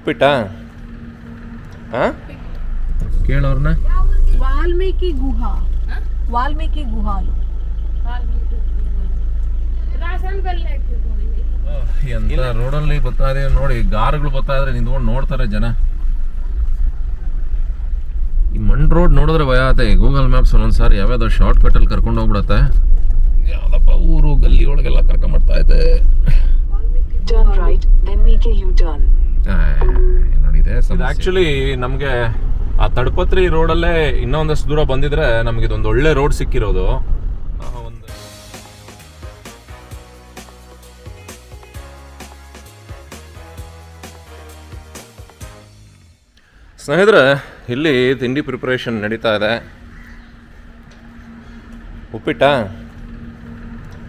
ಉಪ್ಪಿಟ್ಟಾ? ಹಾಂ? ಕೇಳೋರ್ನ? ವಾಲ್ಮೀಕಿ ಗುಹಾ. ವಾಲ್ಮೀಕಿ ಗುಹಾಲು. ಎಂತ ರೋಡಲ್ಲಿ ಬರ್ತಾ ಇದೆ ನೋಡಿ ಗಾರುಗಳು ಬರ್ತಾ ಇದ್ರೆ ನಿಂತ್ಕೊಂಡು ನೋಡ್ತಾರೆ ಜನ. ಈ ಮಣ್ ರೋಡ್ ನೋಡಿದ್ರೆ ಭಯ ಆತ ಗೂಗಲ್ ಮ್ಯಾಪ್ಸ್ ಒಂದೊಂದ್ಸಾರಿ ಯಾವ್ಯಾವ್ದೋ ಶಾರ್ಟ್ ಕಟ್ ಅಲ್ಲಿ ಕರ್ಕೊಂಡು ಹೋಗ್ಬಿಡತ್ತೆ. ಯಾವ್ದಪ್ಪ ಊರು ಗಲ್ಲಿ ಒಳಗೆಲ್ಲ ಕರ್ಕೊಂಡ್ಬರ್ತಾ ಇದೆ. ಇದೆ Turn right, then make a U-turn. ಆ, ನೋಡಿದೆ ಆಕ್ಚುಲಿ ನಮಗೆ ಆ ತಡಪತ್ರಿ ರೋಡಲ್ಲೇ ಇನ್ನೊಂದಷ್ಟು ದೂರ ಬಂದಿದ್ರೆ ನಮ್ಗೆ ಇದೊಂದು ಒಳ್ಳೆ ರೋಡ್ ಸಿಕ್ಕಿರೋದು. ಸ್ನೇಹಿತರೆ ಇಲ್ಲಿ ತಿಂಡಿ ಪ್ರಿಪರೇಷನ್ ನಡೀತಾ ಇದೆ. ಉಪ್ಪಿಟ್ಟ?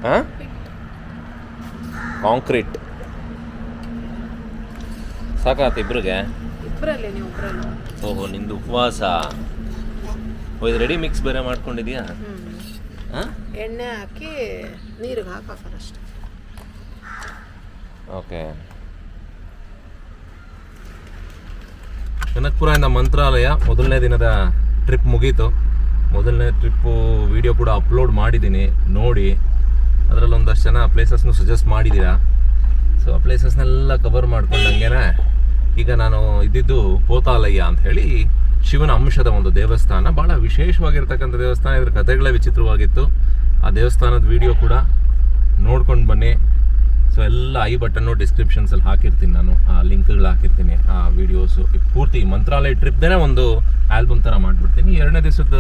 ಹಾಂ ಕಾಂಕ್ರೀಟ್ ಸಾಕಾತ ಇಬ್ಬರಿಗೆ ಇಬ್ಬರಲ್ಲೇ ನೀವು ಒಬ್ಬರಲ್ಲ ಓಹೋ ನಿಂದು ಉಪವಾಸ. ಓ ಇದು ರೆಡಿ ಮಿಕ್ಸ್ ಬೇರೆ ಮಾಡ್ಕೊಂಡಿದ್ಯಾ ಹಾಂ? ಎಣ್ಣೆ ಹಾಕಿ ನೀರಿಗೆ ಹಾಕಾಕದಷ್ಟೆ ಓಕೆ. ಕನಕಪುರದಿಂದ ಮಂತ್ರಾಲಯ ಮೊದಲನೇ ದಿನದ ಟ್ರಿಪ್ ಮುಗೀತು. ಮೊದಲನೇ ಟ್ರಿಪ್ಪು ವಿಡಿಯೋ ಕೂಡ ಅಪ್ಲೋಡ್ ಮಾಡಿದ್ದೀನಿ ನೋಡಿ. ಅದರಲ್ಲಿ ಒಂದಷ್ಟು ಜನ ಪ್ಲೇಸಸ್ನು ಸಜೆಸ್ಟ್ ಮಾಡಿದ್ದೀರಾ? ಸೊ ಆ ಪ್ಲೇಸಸ್ನೆಲ್ಲ ಕವರ್ ಮಾಡ್ಕೊಂಡಂಗೆನೆ ಈಗ ನಾನು ಇದ್ದಿದ್ದು ಪೋತಾಲಯ್ಯ ಅಂತ ಹೇಳಿ ಶಿವನ ಅಂಶದ ಒಂದು ದೇವಸ್ಥಾನ. ಭಾಳ ವಿಶೇಷವಾಗಿರ್ತಕ್ಕಂಥ ದೇವಸ್ಥಾನ. ಇದ್ರ ಕಥೆಗಳೇ ವಿಚಿತ್ರವಾಗಿತ್ತು. ಆ ದೇವಸ್ಥಾನದ ವಿಡಿಯೋ ಕೂಡ ನೋಡ್ಕೊಂಡು ಬನ್ನಿ. ಸೊ ಎಲ್ಲ ಐ ಬಟನ್ನು ಡಿಸ್ಕ್ರಿಪ್ಷನ್ಸಲ್ಲಿ ಹಾಕಿರ್ತೀನಿ ನಾನು. ಆ ಲಿಂಕ್ಗಳು ಹಾಕಿರ್ತೀನಿ. ಆ ವಿಡಿಯೋಸು ಪೂರ್ತಿ ಮಂತ್ರಾಲಯ ಟ್ರಿಪ್ದೇ ಒಂದು ಆಲ್ಬಮ್ ಥರ ಮಾಡಿಬಿಡ್ತೀನಿ. ಎರಡನೇ ದಿವಸದ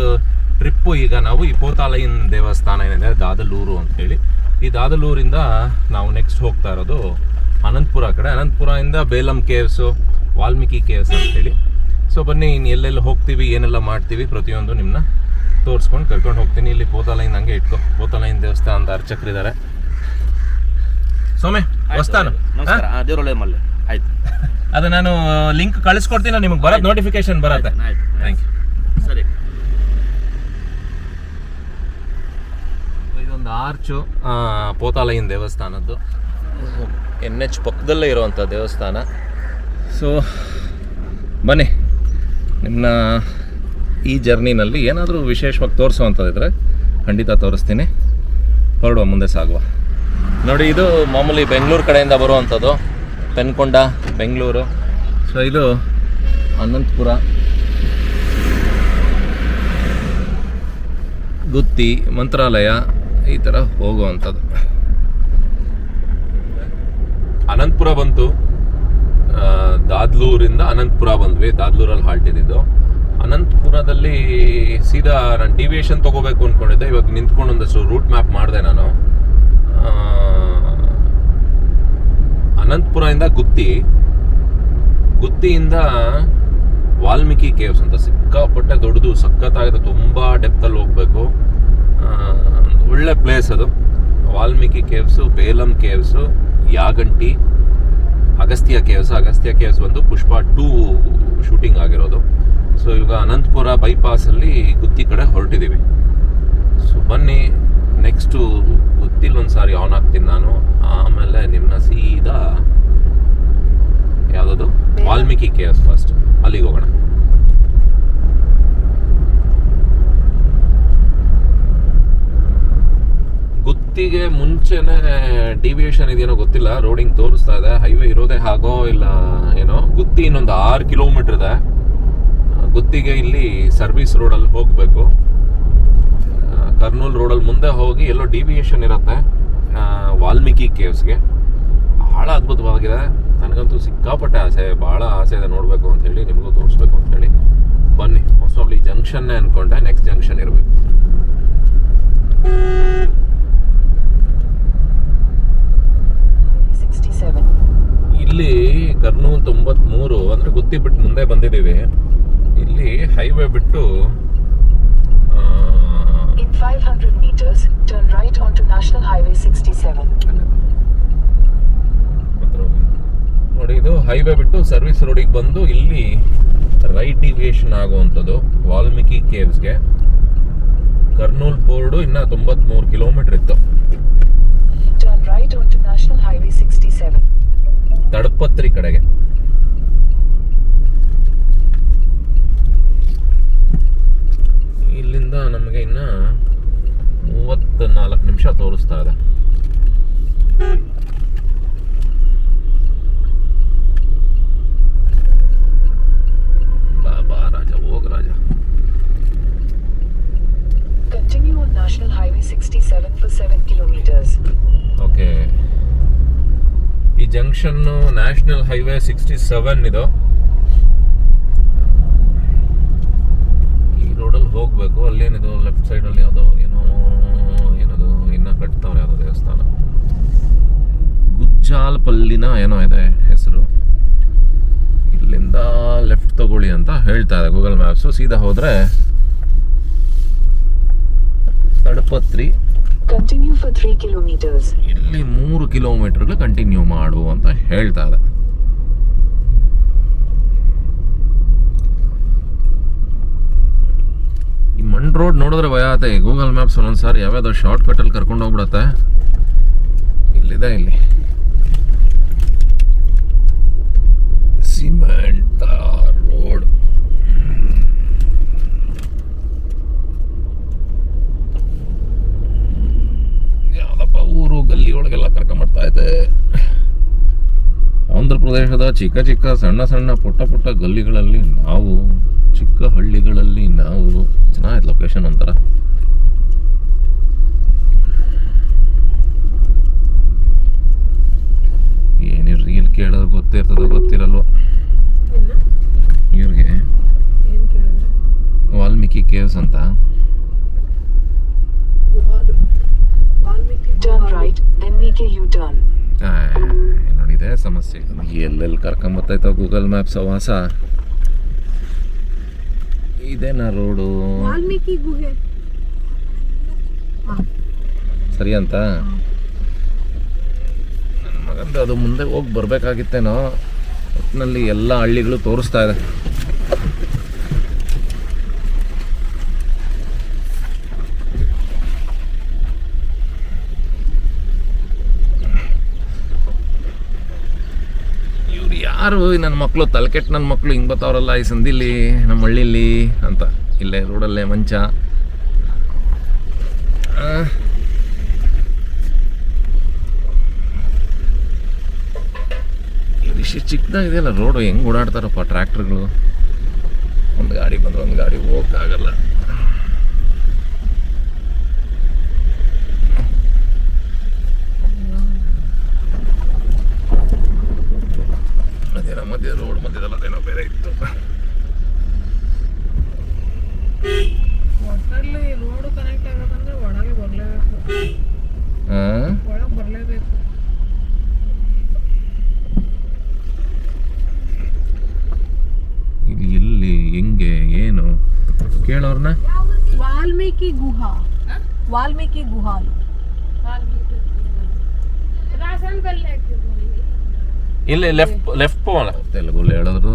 ಟ್ರಿಪ್ಪು ಈಗ ನಾವು ಈ ಪೋತಾಲಯನ್ ದೇವಸ್ಥಾನ ಏನಿದೆ, ದಾದಲೂರು ಅಂತ ಹೇಳಿ. ಈ ದಾದಲೂರಿಂದ ನಾವು ನೆಕ್ಸ್ಟ್ ಹೋಗ್ತಾ ಇರೋದು ಅನಂತಪುರ ಕಡೆ. ಅನಂತಪುರದಿಂದ ಬೇಲಂ ಕೇವ್ಸು ವಾಲ್ಮೀಕಿ ಕೇವ್ಸ್ ಅಂತ ಹೇಳಿ ಸೊ ಬನ್ನಿ ಇನ್ನು ಎಲ್ಲೆಲ್ಲಿ ಹೋಗ್ತೀವಿ ಏನೆಲ್ಲ ಮಾಡ್ತೀವಿ ಪ್ರತಿಯೊಂದು ನಿಮ್ಮನ್ನ ತೋರಿಸ್ಕೊಂಡು ಕರ್ಕೊಂಡು ಹೋಗ್ತೀನಿ. ಇಲ್ಲಿ ಪೋತಾಲಯನ್ ಹಂಗೆ ಇಟ್ಕೊ. ದೇವಸ್ಥಾನ ದೇವಸ್ಥಾನದ ಅರ್ಚಕರಿದ್ದಾರೆ ಸೋಮೆ ಹೊಸ್ತಾನು ಮಲ್ಲೆ. ಆಯ್ತು. ಅದು ನಾನು ಲಿಂಕ್ ಕಳಿಸ್ಕೊಡ್ತೀನಿ ನಿಮಗೆ ಬರೋದು ನೋಟಿಫಿಕೇಶನ್ ಬರುತ್ತೆ. ಆಯ್ತು ಥ್ಯಾಂಕ್ ಯು ಸರಿ. ಇದೊಂದು ಆರ್ಚು. ಪೋತಾಲಯ್ಯನ ದೇವಸ್ಥಾನದ್ದು. ಎನ್ ಎಚ್ ಪಕ್ಕದಲ್ಲೇ ಇರುವಂಥ ದೇವಸ್ಥಾನ. ಸೊ ಬನ್ನಿ. ನಿಮ್ಮನ್ನ ಈ ಜರ್ನಿನಲ್ಲಿ ಏನಾದರೂ ವಿಶೇಷವಾಗಿ ತೋರಿಸುವಂಥದ್ದಿದ್ರೆ ಖಂಡಿತ ತೋರಿಸ್ತೀನಿ. ಹೊರಡುವ ಮುಂದೆ ಸಾಗುವ. ನೋಡಿ ಇದು ಮಾಮೂಲಿ ಬೆಂಗಳೂರು ಕಡೆಯಿಂದ ಬರುವಂಥದ್ದು. ಪೆನ್ಕೊಂಡ ಬೆಂಗಳೂರು. ಸೊ ಇದು ಅನಂತಪುರ. ಗುತ್ತಿ ಮಂತ್ರಾಲಯ. ಈ ಥರ ಹೋಗುವಂಥದ್ದು. ಅನಂತಪುರ ಬಂತು. ದಾದ್ಲೂರಿಂದ ಅನಂತಪುರ ಬಂದ್ವಿ. ದಾದ್ಲೂರಲ್ಲಿ ಹಾಲ್ಟ್ ಇದ್ದಿದ್ದು. ಅನಂತಪುರದಲ್ಲಿ ಸೀದಾ ನಾನು ಡಿವಿಯೇಷನ್ ತಗೋಬೇಕು ಅಂದ್ಕೊಂಡಿದ್ದೆ ಇವಾಗ ನಿಂತ್ಕೊಂಡು ಒಂದಷ್ಟು ರೂಟ್ ಮ್ಯಾಪ್ ಮಾಡಿದೆ ನಾನು. ಅನಂತಪುರದಿಂದ ಗುತ್ತಿ. ಗುತ್ತಿಯಿಂದ ವಾಲ್ಮೀಕಿ ಕೇವ್ಸ್ ಅಂತ ಸಿಕ್ಕಾಪಟ್ಟೆ ದೊಡ್ಡದು, ಸಖತ್ತಾಗಿದೆ. ತುಂಬ ಡೆಪ್ತಲ್ಲಿ ಹೋಗಬೇಕು. ಒಳ್ಳೆ ಪ್ಲೇಸ್ ಅದು. Valmiki caves Belum caves Yaganti Agastya caves Agastya caves ಒಂದು ಪುಷ್ಪ ಟೂ ಶೂಟಿಂಗ್ ಆಗಿರೋದು. ಸೊ ಇವಾಗ ಅನಂತಪುರ ಬೈಪಾಸಲ್ಲಿ ಗುತ್ತಿ ಕಡೆ ಹೊರಟಿದ್ದೀವಿ ಸೊ ಬನ್ನಿ ನೆಕ್ಸ್ಟು ಗುತ್ತಿಲ್ ಒಂದು ಸಾರಿ ಆನ್ ಆಗ್ತೀನಿ ನಾನು. ಆಮೇಲೆ ನಿಮ್ಮನ್ನ ಸೀದಾ ಯಾವುದದು? ವಾಲ್ಮೀಕಿ ಕೇವ್ಸ್ ಫಸ್ಟ್ ಅಲ್ಲಿಗೆ ಹೋಗೋಣ. ಗುತ್ತಿಗೆ ಮುಂಚೆನೆ ಡಿವಿಯೇಷನ್ ಇದೇನೋ ಗೊತ್ತಿಲ್ಲ, ರೋಡಿಂಗ್ ತೋರಿಸ್ತಾ ಇದೆ ಹೈವೇ ಇರೋದೇ ಹಾಗೋ ಇಲ್ಲ ಏನೋ, ಗುತ್ತಿ ಇನ್ನೊಂದು ಆರು ಕಿಲೋಮೀಟರ್ ಇದೆ. ಗುತ್ತಿಗೆ ಇಲ್ಲಿ ಸರ್ವಿಸ್ ರೋಡಲ್ಲಿ ಹೋಗಬೇಕು. ಕರ್ನೂಲ್ ರೋಡಲ್ಲಿ ಮುಂದೆ ಹೋಗಿ ಎಲ್ಲೋ ಡಿವಿಯೇಷನ್ ಇರುತ್ತೆ ವಾಲ್ಮೀಕಿ ಕೇವ್ಸ್ಗೆ ಭಾಳ ಅದ್ಭುತವಾಗಿದೆ. ನನಗಂತೂ ಸಿಕ್ಕಾಪಟ್ಟೆ ಆಸೆ ಭಾಳ ಆಸೆ ಇದೆ ನೋಡಬೇಕು ಅಂತ ಹೇಳಿ, ನಿಮಗೂ ತೋರಿಸ್ಬೇಕು ಅಂತ ಹೇಳಿ. ಬನ್ನಿ ಮೋಸ್ಟ್ ಆಫ್ಲಿ ಜಂಕ್ಷನ್ನೇ ಅಂದ್ಕೊಂಡೆ ನೆಕ್ಸ್ಟ್ ಜಂಕ್ಷನ್ ಇರಬೇಕು. Highway 67. ಇಲ್ಲಿ ಕರ್ನೂಲ್ ತೊಂಬತ್ಮೂರು ಅಂದ್ರೆ ಗುತ್ತಿ ಬಿಟ್ಟು ಮುಂದೆ ಬಂದಿದ್ದೀವಿ ಇಲ್ಲಿ ಹೈವೇ ಬಿಟ್ಟು ಆ, In 500 meters, turn right onto National Highway 67. ಹತ್ರ ನೋಡಿ ಇದು ಹೈವೇ ಬಿಟ್ಟು ಸರ್ವಿಸ್ ರೋಡಿಗೆ ಬಂದು ಇಲ್ಲಿ ರೈಟ್ ಡಿವಿಯೇಷನ್ ಆಗುವಂಥದ್ದು ವಾಲ್ಮೀಕಿ ಕೇವ್ಸ್ಗೆ ಕರ್ನೂಲ್ ಬೋರ್ಡು ಇನ್ನ ತೊಂಬತ್ಮೂರು ಕಿಲೋಮೀಟರ್ ಇತ್ತು ತಡಪತ್ರಿ ಕಡೆಗೆ. ಇಲ್ಲಿಂದ ನಮಗೆ ಇನ್ನ ಮೂವತ್ನಾಲ್ಕು ನಿಮಿಷ ತೋರಿಸ್ತಾ ಇದೆ. National Highway 67 for 7 kilometers. Okay ಈ junction national highway sixty seven ಇದು. ಈ ರೋಡಲ್ಲಿ ಹೋಗಬೇಕು, ಅಲ್ಲೇನಿದು ಲೆಫ್ಟ್ ಸೈಡಲ್ಲಿ ಯಾವುದೋ ಏನೋ, ಏನದು, ಇನ್ನ ಕಟ್ತಾವ್ರೆ ಯಾವುದೋ ದೇವಸ್ಥಾನ. ಗುಜ್ಜಾಲ್ಪಲ್ಲಿನ ಏನೋ ಇದೆ ಹೆಸರು. ಇಲ್ಲಿಂದ ಲೆಫ್ಟ್ ತಗೊಳ್ಳಿ ಅಂತ ಹೇಳ್ತಾ ಇದೆ ಗೂಗಲ್ ಮ್ಯಾಪ್ಸು ಸೀದಾ ಹೋದರೆ Tadipatri. Continue for three kilometers ಇಲ್ಲಿ ಮೂರು ಕಿಲೋಮೀಟರ್ಗಳು ಕಂಟಿನ್ಯೂ ಮಾಡು ಅಂತ ಹೇಳ್ತಾ ಇದೆ. ಈ ಮಣ್ ರೋಡ್ ನೋಡಿದ್ರೆ ಭಯ ಆತ. ಗೂಗಲ್ ಮ್ಯಾಪ್ಸ್ ಒಂದೊಂದ್ಸಾರಿ ಯಾವ್ಯಾವುದೋ ಶಾರ್ಟ್ ಕಟ್ಟಲ್ಲಿ ಕರ್ಕೊಂಡು ಹೋಗ್ಬಿಡತ್ತೆ. ಇಲ್ಲಿದೆ ಇಲ್ಲಿ. ಸಿಮೆಂಟ್ ರೋಡ್ ಯಾವ್ದಪ್ಪ ಊರು ಗಲ್ಲಿ ಕರ್ಕೊಂಬರ್ತಾ ಇದೆ ಆಂಧ್ರ ಪ್ರದೇಶದ ಚಿಕ್ಕ ಚಿಕ್ಕ ಸಣ್ಣ ಸಣ್ಣ ಪುಟ್ಟ ಪುಟ್ಟ ಗಲ್ಲಿಗಳಲ್ಲಿ ನಾವು, ಚಿಕ್ಕ ಹಳ್ಳಿಗಳಲ್ಲಿ ನಾವು ಚೆನ್ನಾಗಿತ್ತು ಲೊಕೇಶನ್ ಒಂಥರ ಏನಿ ರೀಲ್ ಕೇಳೋದು ಗೊತ್ತಿರ್ತದೋ ಗೊತ್ತಿರಲ್ವೋ ಇನ್ನು ಇವ್ರಿಗೆ ಏನು ಕೇಳಿದ್ರೆ ವಾಲ್ಮೀಕಿ ಕೇವ್ಸ್ ಅಂತ ಗುಹಾಲು Valmiki Turn ಗುಹಾಲು. right, then make a U-turn. ಆ, ನೋಡಿ ಇದೇ ಸಮಸ್ಯೆ ಎಲ್ಲೆಲ್ಲಿ ಕರ್ಕೊಂಬತ್ತೈತೋ ಗೂಗಲ್ ಮ್ಯಾಪ್ಸ್ ವಾಸ ಇದೇನಾ ರೋಡು ವಾಲ್ಮೀಕಿ ಗುಹೆ ಸರಿ ಅಂತ ನನ್ನ ಮಗಂದು ಅದು ಮುಂದೆ ಹೋಗಿ ಬರಬೇಕಾಗಿತ್ತೇನೋ. ಒಟ್ಟಿನಲ್ಲಿ ಎಲ್ಲ ಹಳ್ಳಿಗಳು ತೋರಿಸ್ತಾ ಇದೆ. ಯಾರು ನನ್ನ ಮಕ್ಕಳು ತಲೆಕೆಟ್ಟು ನನ್ನ ಮಕ್ಕಳು ಹಿಂಗೆ ಬರ್ತಾವ್ರಲ್ಲ ಈ ಸಂದಿಲಿ, ನಮ್ಮ ಹಳ್ಳಿಲಿ ಅಂತ. ಇಲ್ಲೇ ರೋಡಲ್ಲೇ ಮಂಚ. ಇಷ್ಟು ಚಿಕ್ಕದಾಗಿದೆಯಲ್ಲ ರೋಡು, ಹೆಂಗೆ ಓಡಾಡ್ತಾರಪ್ಪ ಟ್ರ್ಯಾಕ್ಟರ್ಗಳು? ಒಂದು ಗಾಡಿ ಬಂದ್ರೆ ಒಂದು ಗಾಡಿ ಹೋಗೋಕ್ಕಾಗಲ್ಲ ಅದೇನೋ ಮಧ್ಯ ರೋಡ್ ಮಧ್ಯದಲ್ಲಿ ಅದೇನೋ ಬೇರೆ ಇತ್ತು ಒಟ್ಟಲ್ಲಿ ರೋಡು ಕನೆಕ್ಟ್ ಆಗೋದಂದ್ರೆ ಒಳಗೆ ಬರಲೇಬೇಕು. ಒಳಗೆ ಬರಲೇಬೇಕು. ಇಲ್ಲಿ ಎಲ್ಲಿ ಹೆಂಗೆ ಏನು? ಕೇಳೋರ್ನ? ವಾಲ್ಮೀಕಿ ಗುಹಾ. ವಾಲ್ಮೀಕಿ ಗುಹಾಲು. ಇಲ್ಲಿ ಲೆಫ್ಟ್ ಲೆಫ್ಟ್ ಪೋಣ ತೆಲುಗಲ್ಲಿ ಹೇಳಿದ್ರು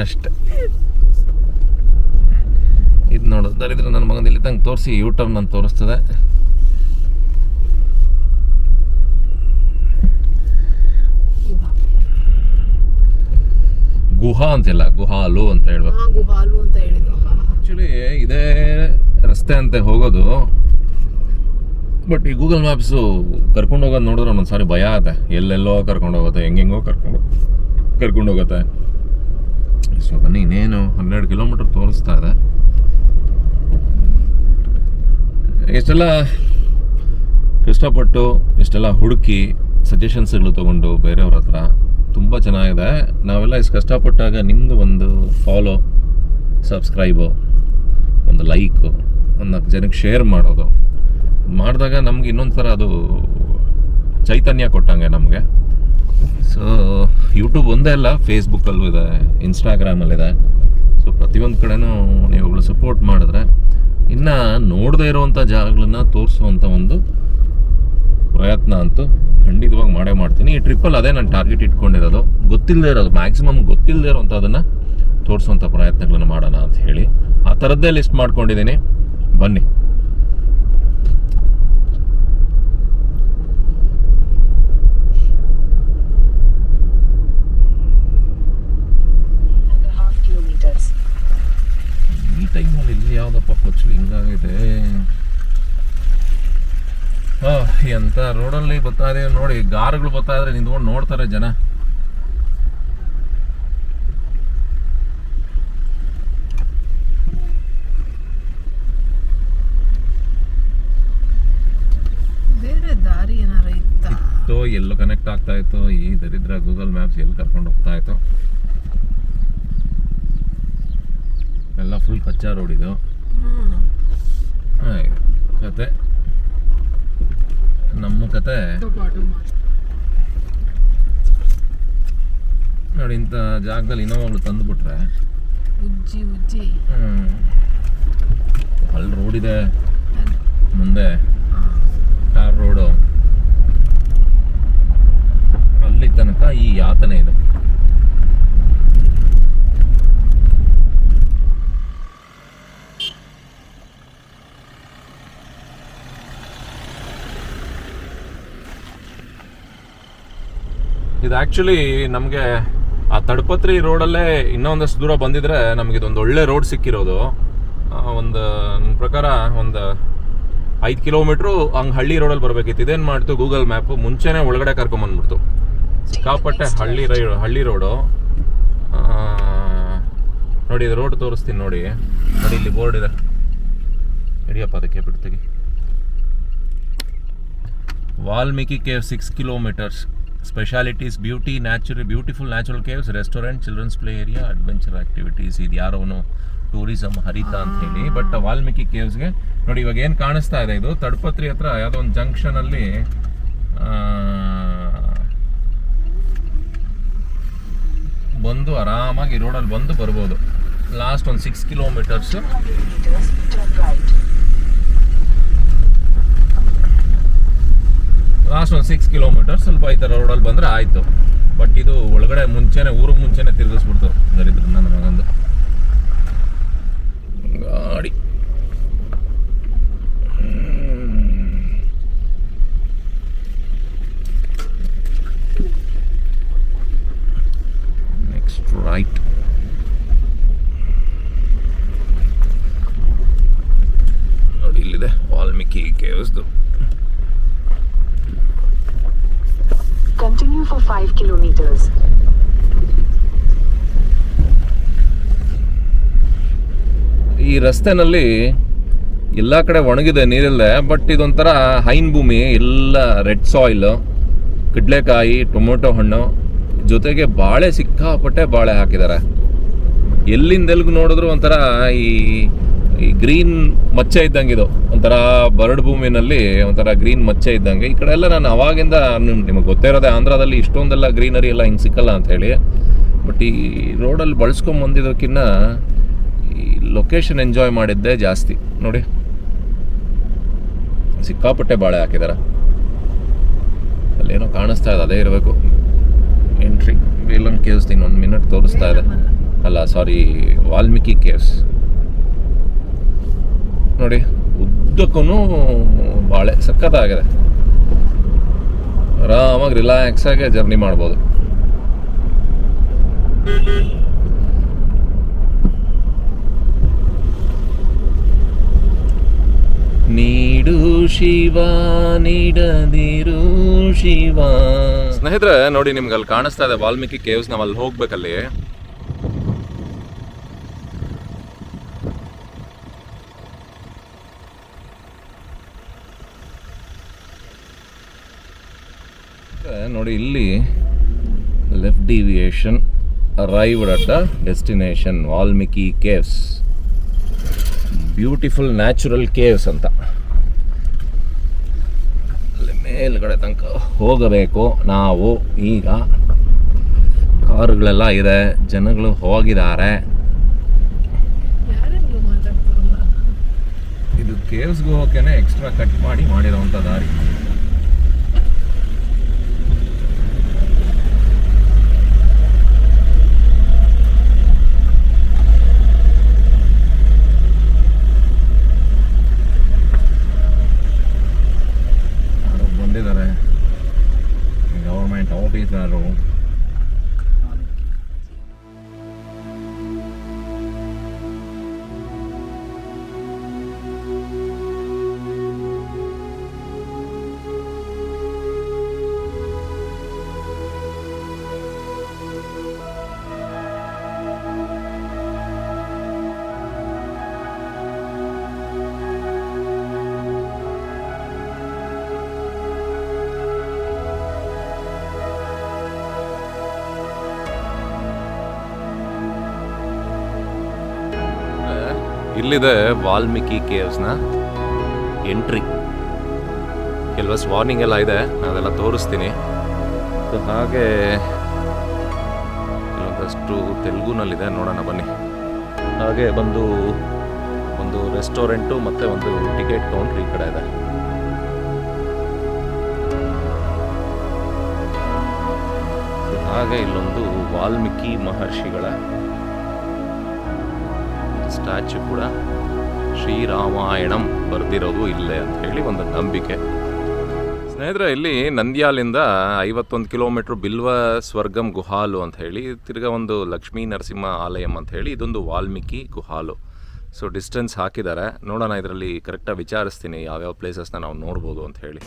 ಅಷ್ಟೆ. ಇದು ನೋಡು ದರಿದ್ರ ನನ್ನ ಮಗನ ಇಲ್ಲಿ ತಂಗೆ ತೋರಿಸಿ ಯೂ ಟರ್ನ್ ಅಂತ ತೋರಿಸ್ತದೆ. ಗುಹಾ ಗುಹಾ ಅಂತಿಲ್ಲ ಗುಹಾಲು ಅಂತ ಹೇಳ್ಬೇಕು. ಆಕ್ಚುಲಿ ಗುಹಾಲು ಅಂತ ಹೇಳಿದ್ದು. ಹಾ ಆ್ಯಕ್ಚುಲಿ ಇದೇ ರಸ್ತೆ ಅಂತ ಹೋಗೋದು. ಬಟ್ ಈ ಗೂಗಲ್ ಮ್ಯಾಪ್ಸು ಕರ್ಕೊಂಡು ಹೋಗೋದು ನೋಡಿದ್ರೆ ಒಂದೊಂದು ಸಾರಿ ಭಯ ಆಗುತ್ತೆ. ಎಲ್ಲೆಲ್ಲೋ ಕರ್ಕೊಂಡು ಹೋಗುತ್ತೆ, ಹೆಂಗೆಂಗೋ ಕರ್ಕೊಂಡು ಕರ್ಕೊಂಡು ಹೋಗುತ್ತೆ. ಸೊ ಬನ್ನಿ, ಇನ್ನೇನು ಹನ್ನೆರಡು ಕಿಲೋಮೀಟರ್ ತೋರಿಸ್ತಾ ಇದೆ. ಎಷ್ಟೆಲ್ಲ ಕಷ್ಟಪಟ್ಟು ಎಷ್ಟೆಲ್ಲ ಹುಡುಕಿ ಸಜೆಷನ್ಸ್ಗಳು ತೊಗೊಂಡು ಬೇರೆಯವ್ರ ಹತ್ರ ತುಂಬ ಚೆನ್ನಾಗಿದೆ. ನಾವೆಲ್ಲ ಇಷ್ಟು ಕಷ್ಟಪಟ್ಟಾಗ ನಿಮ್ಮದು ಒಂದು ಫಾಲೋ ಸಬ್ಸ್ಕ್ರೈಬು ಒಂದು ಲೈಕು ಒಂದು ಜನಕ್ಕೆ ಶೇರ್ ಮಾಡೋದು. ಮಾಡಿದಾಗ ನಮ್ಗೆ ಇನ್ನೊಂದು ಥರ ಅದು ಚೈತನ್ಯ ಕೊಟ್ಟಂಗೆ ನಮಗೆ. ಸೊ ಯೂಟ್ಯೂಬ್ ಒಂದೇ ಅಲ್ಲ ಫೇಸ್ಬುಕ್ಕಲ್ಲೂ ಇದೆ ಇನ್ಸ್ಟಾಗ್ರಾಮಲ್ಲಿದೆ ಸೊ ಪ್ರತಿಯೊಂದು ಕಡೆನೂ ನೀವುಗಳು ಸಪೋರ್ಟ್ ಮಾಡಿದ್ರೆ ಇನ್ನು ನೋಡದೇ ಇರುವಂಥ ಜಾಗಗಳನ್ನ ತೋರಿಸುವಂಥ ಒಂದು ಪ್ರಯತ್ನ ಅಂತೂ ಖಂಡಿತವಾಗಿ ಮಾಡೇ ಮಾಡ್ತೀನಿ. ಈ ಟ್ರಿಪ್ಪಲ್ಲಿ ಅದೇ ನಾನು ಟಾರ್ಗೆಟ್ ಇಟ್ಕೊಂಡಿರೋದು. ಗೊತ್ತಿಲ್ಲದೆ ಇರೋದು ಮ್ಯಾಕ್ಸಿಮಮ್ ಗೊತ್ತಿಲ್ಲದೆ ಇರೋವಂಥದ್ದನ್ನು ತೋರಿಸುವಂಥ ಪ್ರಯತ್ನಗಳನ್ನು ಮಾಡೋಣ ಅಂತ ಹೇಳಿ. ಆ ಥರದ್ದೇ ಲಿಸ್ಟ್ ಮಾಡ್ಕೊಂಡಿದ್ದೀನಿ. ಬನ್ನಿ And a half kilometers. ಈ ಟೈಮಲ್ಲಿ ಇಲ್ಲಿ ಯಾವುದಪ್ಪ ಕೊಚ್ಚಲು ಹಿಂಗಾಗೈತೆ ಆ, ಎಂತ ರೋಡಲ್ಲಿ ಬರ್ತಾ ಇದೆ ನೋಡಿ ಗಾರುಗಳು ಬರ್ತಾ ಇದ್ರೆ ನಿಂತ್ಕೊಂಡು ನೋಡ್ತಾರೆ ಜನ ಎಲ್ಲೋ ಕನೆಕ್ಟ್ ಆಗ್ತಾ ಇತ್ತು ಈ ದರಿದ್ರ ಗೂಗಲ್ ಮ್ಯಾಪ್ಸ್ ಎಲ್ಲಿ ಕರ್ಕೊಂಡು ಹೋಗ್ತಾ ಇತ್ತು? ಎಲ್ಲ ಫುಲ್ ಕಚ್ಚಾ ರೋಡ್ ಇದು. ಕತೆ. ನಮ್ಮ ಕತೆ. ನೋಡಿ ಇಂಥ ಜಾಗದಲ್ಲಿ ಇನ್ನೋವಾಗ್ಲು ತಂದುಬಿಟ್ರೆ. ಉಜ್ಜಿ ಉಜ್ಜಿ. ಅಲ್ಲಿ ರೋಡ್ ಇದೆ. ಮುಂದೆ. ಟಾರ್ ರೋಡು ಅಲ್ಲಿ ತನಕ ಈ ಯಾತನೆ ಇದು. ಇದು ಆ್ಯಕ್ಚುಲಿ ನಮಗೆ ಆ ತಡಪತ್ರಿ ರೋಡಲ್ಲೇ ಇನ್ನೊಂದಷ್ಟು ದೂರ ಬಂದಿದ್ರೆ ನಮಗೆ ಇದೊಂದು ಒಳ್ಳೆ ರೋಡ್ ಸಿಕ್ಕಿರೋದು. ಒಂದು ನನ್ನ ಪ್ರಕಾರ ಒಂದು ಐದು ಕಿಲೋಮೀಟ್ರು ಹಂಗೆ ಹಳ್ಳಿ ರೋಡಲ್ಲಿ ಬರಬೇಕಿತ್ತು. ಇದೇನು ಮಾಡ್ತು ಗೂಗಲ್ ಮ್ಯಾಪು ಮುಂಚೆನೇ ಒಳಗಡೆ ಕರ್ಕೊಂಬಂದ್ಬಿಡ್ತು ಸಿಕ್ಕಾಪಟ್ಟೆ ಹಳ್ಳಿ ರೈ, ಹಳ್ಳಿ ರೋಡು ನೋಡಿ, ಇದು ರೋಡ್ ತೋರಿಸ್ತೀನಿ ನೋಡಿ. ನೋಡಿ, ಇಲ್ಲಿ ಬೋರ್ಡ್ ಇದೆ. ಹಿಡಿಯಪ್ಪ ಅದಕ್ಕೆ ಬಿಡ್ತೀವಿ Valmiki cave six kilometers specialities beauty natural beautiful natural caves restaurant childrens play area adventure activities ಇದು ಯಾರೋನು ಟೂರಿಸಮ್ ಹರಿತ ಅಂತ ಹೇಳಿ. ಬಟ್ ವಾಲ್ಮೀಕಿ ಕೇವ್ಸ್ಗೆ ನೋಡಿ ಇವಾಗ ಏನು ಕಾಣಿಸ್ತಾ ಇದೆ ಇದು? ತಡಪತ್ರಿ ಹತ್ರ ಯಾವುದೋ ಒಂದು ಜಂಕ್ಷನಲ್ಲಿ ಬಂದು ಆರಾಮಾಗಿ ರೋಡಲ್ಲಿ ಬಂದು ಬರ್ಬೋದು. ಲಾಸ್ಟ್ ಒಂದು six kilometers 200 meters, turn right. Last ಒಂದು ಸಿಕ್ಸ್ ಕಿಲೋಮೀಟರ್ ಸ್ವಲ್ಪ ಈ ಥರ ರೋಡಲ್ಲಿ ಬಂದರೆ ಆಯಿತು. ಬಟ್ ಇದು ಒಳಗಡೆ ಮುಂಚೆನೆ ಊರಿಗೆ ಮುಂಚೆನೆ ತಿರುಗಿಸ್ಬಿಡ್ತು. ದರಿದ್ರನ್ನ ಮಗಂದು. ಗಾಡಿ ನೆಕ್ಸ್ಟ್ ರೈಟ್ ನೋಡಿ ಇಲ್ಲಿದೆ ವಾಲ್ಮೀಕಿ ಕೇವ್ಸ್ದು Continue for 5 kilometers. ಈ ರಸ್ತೆನಲ್ಲಿ ಎಲ್ಲ ಕಡೆ ಒಣಗಿದೆ ನೀರಿಲ್ಲದೆ ಬಟ್ ಇದೊಂಥರ ಹೈನ್ ಭೂಮಿ, ಎಲ್ಲ ರೆಡ್ ಸಾಯಿಲ್ ಕಡಲೆಕಾಯಿ, ಟೊಮೊಟೊ ಹಣ್ಣು, ಜೊತೆಗೆ ಬಾಳೆ, ಸಿಕ್ಕಾಪಟ್ಟೆ ಬಾಳೆ ಹಾಕಿದ್ದಾರೆ. ಎಲ್ಲಿಂದ ಎಲ್ಲಿಗೆ ನೋಡಿದ್ರು ಒಂಥರ ಈ ಈ ಗ್ರೀನ್ ಮಚ್ಚೆ ಇದ್ದಂಗೆ ಇದು, ಒಂಥರ ಬರಡು ಭೂಮಿನಲ್ಲಿ ಒಂಥರ ಗ್ರೀನ್ ಮಚ್ಚೆ ಇದ್ದಂಗೆ. ಈ ಕಡೆ ಎಲ್ಲ ನಾನು ಅವಾಗಿಂದ ನಿಮ್ಗೆ ಗೊತ್ತೇ ಇರೋದೆ, ಆಂಧ್ರದಲ್ಲಿ ಇಷ್ಟೊಂದೆಲ್ಲ ಗ್ರೀನರಿ ಎಲ್ಲ ಹಿಂಗೆ ಸಿಕ್ಕಲ್ಲ ಅಂತ ಹೇಳಿ. ಬಟ್ ಈ ರೋಡಲ್ಲಿ ಬಳಸ್ಕೊಂಡ್ ಬಂದಿದ್ದಕ್ಕಿಂತ ಈ ಲೊಕೇಶನ್ ಎಂಜಾಯ್ ಮಾಡಿದ್ದೇ ಜಾಸ್ತಿ. ನೋಡಿ. ಸಿಕ್ಕಾಪಟ್ಟೆ ಬಾಳೆ ಹಾಕಿದಾರ. ಅಲ್ಲೇನೋ ಕಾಣಿಸ್ತಾ ಇದೆ ಅದೇ ಇರಬೇಕು. ಎಂಟ್ರಿ ವೇಲನ್ ಕೇವ್ಸ್ ಒಂದು ಮಿನಿಟ್ ತೋರಿಸ್ತಾ ಇದೆ. ಅಲ್ಲ. ಸಾರಿ ವಾಲ್ಮೀಕಿ ಕೇವ್ಸ್ ನೋಡಿ ಉದ್ದಕ್ಕೂ ಬಾಳೆ ಸಖತ್ತಾಗಿದೆ. ಆರಾಮಾಗಿ ರಿಲ್ಯಾಕ್ಸ್ ಆಗಿ ಜರ್ನಿ ಮಾಡ್ಬೋದು. ನೀಡು ಶಿವ, ನೀಡದಿರು ಶಿವ. ಸ್ನೇಹಿತರೆ, ನೋಡಿ ನಿಮ್ಗೆ ಅಲ್ಲಿ ಕಾಣಿಸ್ತಾ ಇದೆ ವಾಲ್ಮೀಕಿ ಕೇವ್ಸ್ ನಾವು ಅಲ್ಲಿ ಹೋಗ್ಬೇಕಲ್ಲಿ ನೋಡಿ ಇಲ್ಲಿ left deviation arrived at the destination Valmiki caves beautiful natural caves ಅಂತ. ಅಲ್ಲಿ ಮೇಲ್ಗಡೆ ತನಕ ಹೋಗಬೇಕು. ನಾವು ಈಗ ಕಾರುಗಳೆಲ್ಲ ಇದೆ. ಜನಗಳು ಹೋಗಿದ್ದಾರೆ. ಇದು ಕೇವ್ಸ್ಗೆ ಹೋಗೋಕೆ ಎಕ್ಸ್ಟ್ರಾ ಕಟ್ ಮಾಡಿ ಮಾಡಿರೋವಂಥ ದಾರಿ. be that old. ಇಲ್ಲಿದೆ ವಾಲ್ಮೀಕಿ ಕೇವ್ಸ್ನ ಎಂಟ್ರಿ. ಕೆಲವಷ್ಟು ವಾರ್ನಿಂಗ್ ಎಲ್ಲ ಇದೆ ಅದೆಲ್ಲ ತೋರಿಸ್ತೀನಿ. ಹಾಗೆ ಕೆಲವೊಂದಷ್ಟು ತೆಲುಗುನಲ್ಲಿದೆ, ನೋಡೋಣ ಬನ್ನಿ. ಹಾಗೆ ಬಂದು ಒಂದು ರೆಸ್ಟೋರೆಂಟು ಮತ್ತು ಒಂದು ಟಿಕೆಟ್ ಕೌಂಟ್ರ್ ಈ ಕಡೆ ಇದೆ. ಹಾಗೆ ಇಲ್ಲೊಂದು ವಾಲ್ಮೀಕಿ ಮಹರ್ಷಿಗಳ ಸ್ಟ್ಯಾಚು ಕೂಡ ಶ್ರೀರಾಮಾಯಣಂ ಬರೆದಿರೋದು ಇಲ್ಲೇ ಅಂತ ಹೇಳಿ ಒಂದು ನಂಬಿಕೆ. ಸ್ನೇಹಿತರೆ, ಇಲ್ಲಿ ನಂದ್ಯಾಲಿಂದ ಐವತ್ತೊಂದು ಕಿಲೋಮೀಟ್ರ್ ಬಿಲ್ವ ಸ್ವರ್ಗಂ ಗುಹಾಲು ಅಂತ ಹೇಳಿ, ತಿರ್ಗಾ ಒಂದು ಲಕ್ಷ್ಮೀ ನರಸಿಂಹ ಆಲಯಂ ಅಂತ ಹೇಳಿ ಇದೊಂದು ವಾಲ್ಮೀಕಿ ಗುಹಾಲು. ಸೊ ಡಿಸ್ಟೆನ್ಸ್ ಹಾಕಿದ್ದಾರೆ. ನೋಡೋಣ ಇದರಲ್ಲಿ ಕರೆಕ್ಟಾಗಿ ವಿಚಾರಿಸ್ತೀನಿ ಯಾವ್ಯಾವ ಪ್ಲೇಸಸ್ನ ನಾವು ನೋಡ್ಬೋದು ಅಂತ ಹೇಳಿ.